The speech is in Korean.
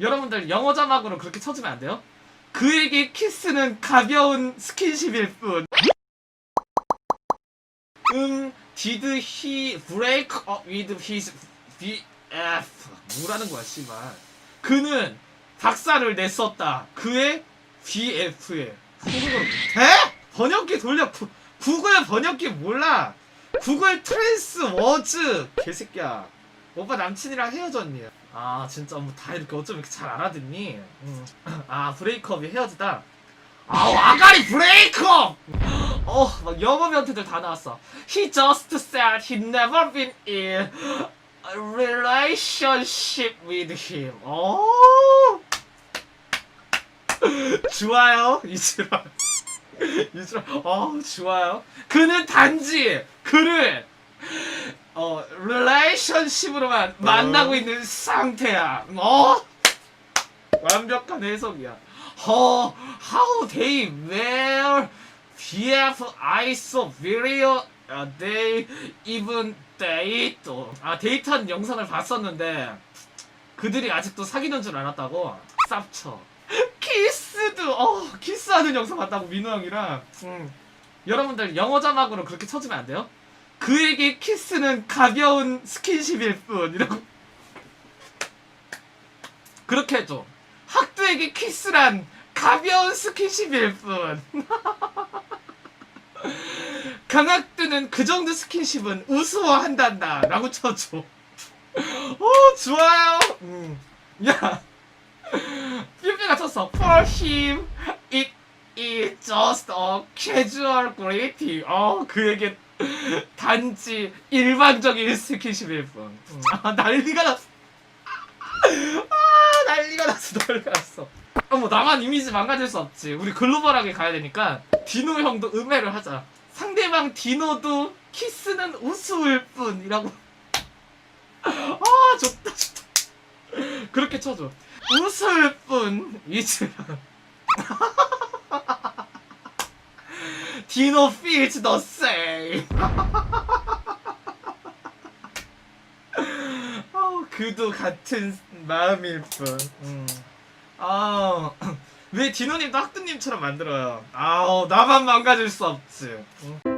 여러분들 영어 자막으로 그렇게 쳐주면 안 돼요? 그에게 키스는 가벼운 스킨십일 뿐. 음, did he break up with his BF? 뭐라는 거야, 씨발. 그는 박사를 냈었다. 그의 BF에. 한국어로 돼? 번역기 돌려. 구, 구글 번역기 몰라. 구글 트랜스 워즈. 개새끼야. 오빠 남친이랑 헤어졌니? 아 진짜 뭐 다 이렇게 어쩜 이렇게 잘 알아듣니? 음. 아 브레이크업이 헤어지다. 아우 아가리 브레이크업! 어막 영어 멘트들 다 나왔어. He just said he never been in a relationship with him. 어 좋아요 이즈라 이즈라 어 좋아요. 그는 단지 그를 어 릴레이션십으로만 만나고 있는 상태야. 어 완벽한 해석이야. 어 how they were BF I saw video they even date 아 데이트한 영상을 봤었는데 그들이 아직도 사귀는 줄 알았다고 쌉쳐 키스도 어 키스하는 영상 봤다고 민호 형이랑 음. 여러분들 영어 자막으로 그렇게 쳐주면 안 돼요? 그에게 키스는 가벼운 스킨십일 뿐. 이라고. 그렇게 해줘. 학두에게 키스란 가벼운 스킨십일 뿐. 강학두는 그 정도 스킨십은 우스워한단다 라고 쳐줘. 어 좋아요. 음. 야. 삐삐가 쳤어. For him it is just a casual greeting. 어 그에게 단지 일반적인 스킨십일 뿐. 음. 아 난리가 났어. 아 난리가 났어 난리가 났어. 어머 나만 이미지 망가질 수 없지. 우리 글로벌하게 가야 되니까 디노 형도 음해를 하자. 상대방 디노도 키스는 우스울 뿐이라고. 아 좋다 좋다. 그렇게 쳐줘. 웃을 뿐 이즈라. 디노 feels. 어, 그도 같은 마음일 뿐. 음. 아, 왜 디노님도 학두님처럼 만들어요? 아우, 나만 망가질 수 없지. 음.